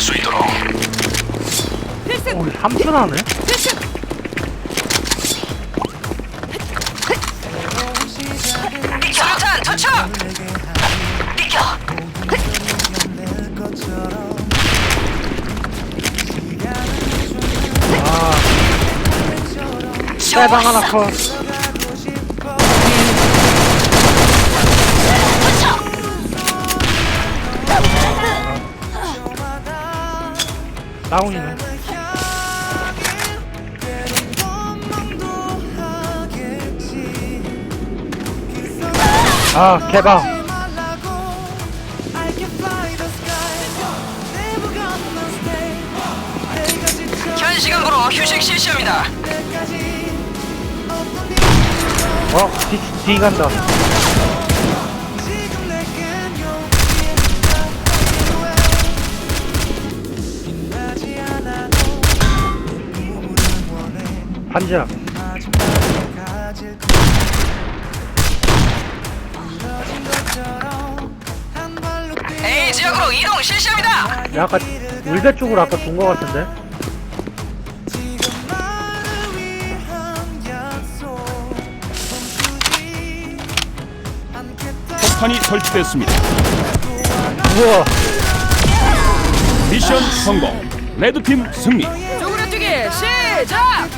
완수할 수 있도록. 어, 우리 삼순하네? 수류탄 투척! 비켜! 아, 쌀방 하나 커. 다운이네. 아, 개방. 현 시간부로 휴식 실시합니다. 어, 뒤, 뒤 간다. 반지야. A 지역으로 이동 실시합니다. 야, 아까 울배 쪽으로 아까 둔거 같은데? 폭탄이 설치됐습니다. 우와, 미션 성공. 레드팀 승리. 쪼그려뛰기 시작!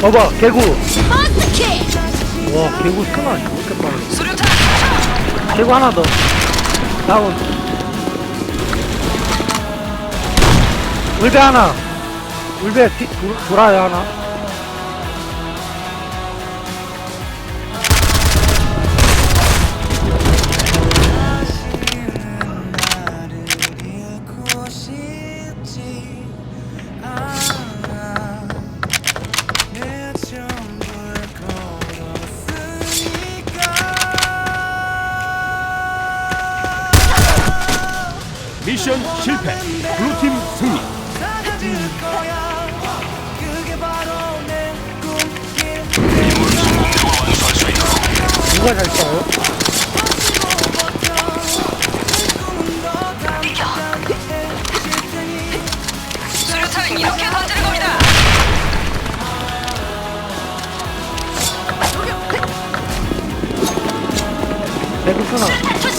봐봐, 개구. 와, 개구 스나 왜 이렇게 투척! 개구 하나 더. 다운. 울배 하나. 뒤, 도, 돌아야 하나. 미션 실패. 블루팀 승리. 누가 잘 싸요? 이렇게 던지는 겁니다. 스나.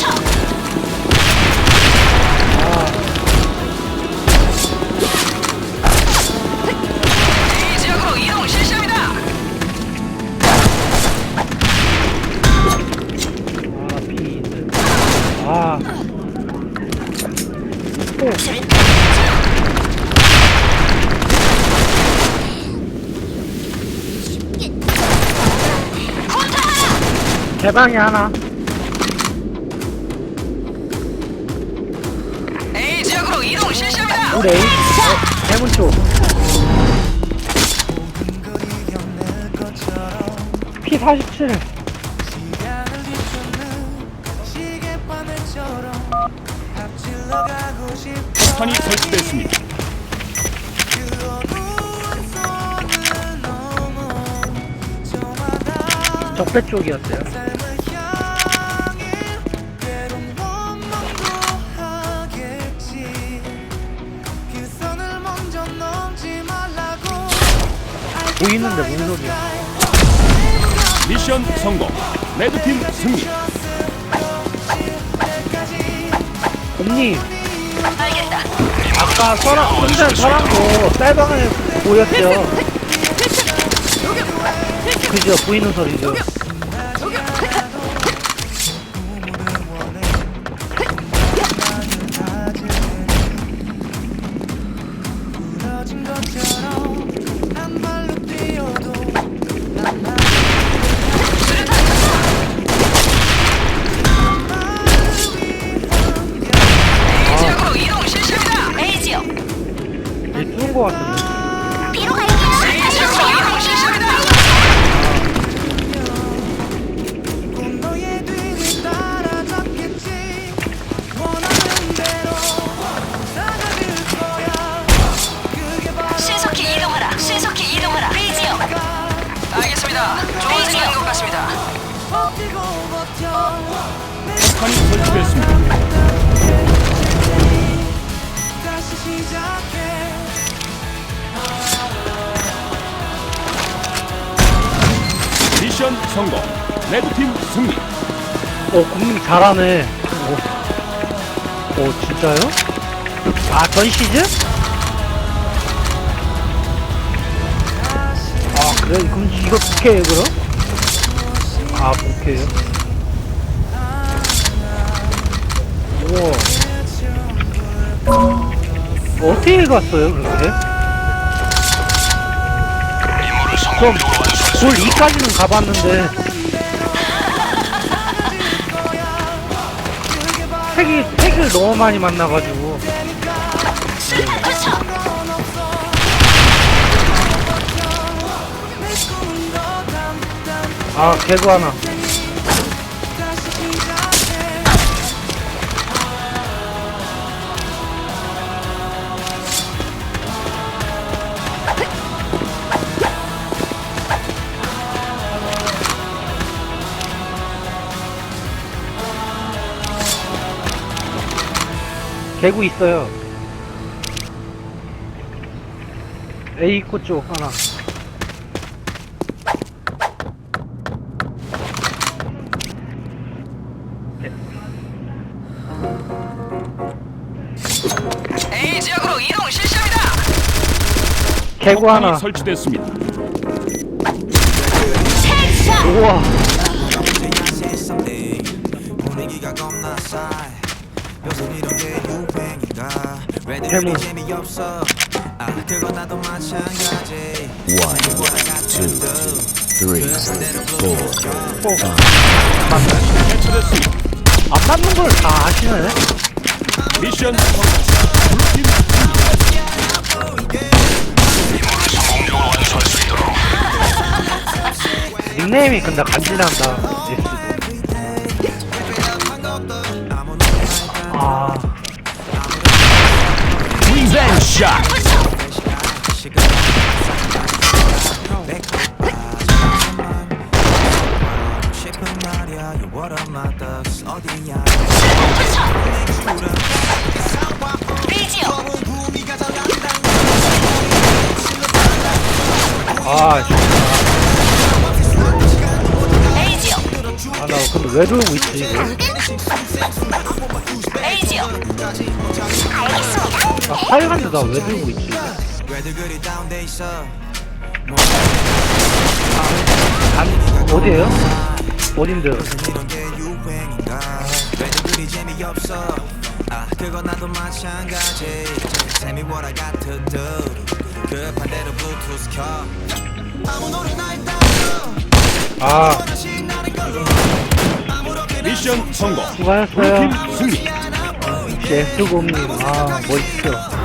아. 개방이 하나. A 지역으로 이동 실시합니다. 우리 A. 어, 대문 쪽. P47. 폭탄이 설치됐습니다. 적배 쪽이었어요. 보이는데 뭔 소리야? 미션 성공. 레드팀 승리. 언니. 아까 서랑, 혼자 서랑 거 쌀방에 보였죠? 그죠? 보이는 소리죠? 폭탄이 설치됐습니다. 미션 성공. 레드팀 승리. 오, 국민 잘하네. 오, 오 진짜요? 아, 전 시즌? 아, 그래? 그럼 이거 부캐예요, 그럼? 아, 부캐예요? 우와. 어떻게 갔어요, 그렇게? 수돌 있도록 2까지는 가봤는데 택이, 택을 너무 많이 만나가지고 아 개구 하나 개구 있어요. A코 쪽 하나. A 지역으로 이동 실시합니다. 개구 폭탄이 하나 설치됐습니다. 우와. 분위기가 겁나 싸 요즘 이런 게 유행인가 해물. 왜들이 재미없어 아 그건 나도 마찬가지 One, two, three, four 해체됐습니다. 안 맞는 걸 다 아시네 미션 성공. 블루팀 닉네임이 근데 간지난다 역. 아. 아, 나 근데 왜 들고 있지, 이거? 지역. 아, 하여간데 나왜 들고 있지? 있어 단, 어디에요? 재미없어 아 그건 나도 마찬가지 Tell me what I got to do 그 반대로 블루투스 켜 아무 노래나 했다 아, 미션 성공. 수고하셨어요. 블루팀 승리. 제 수고님, 아, 멋있어.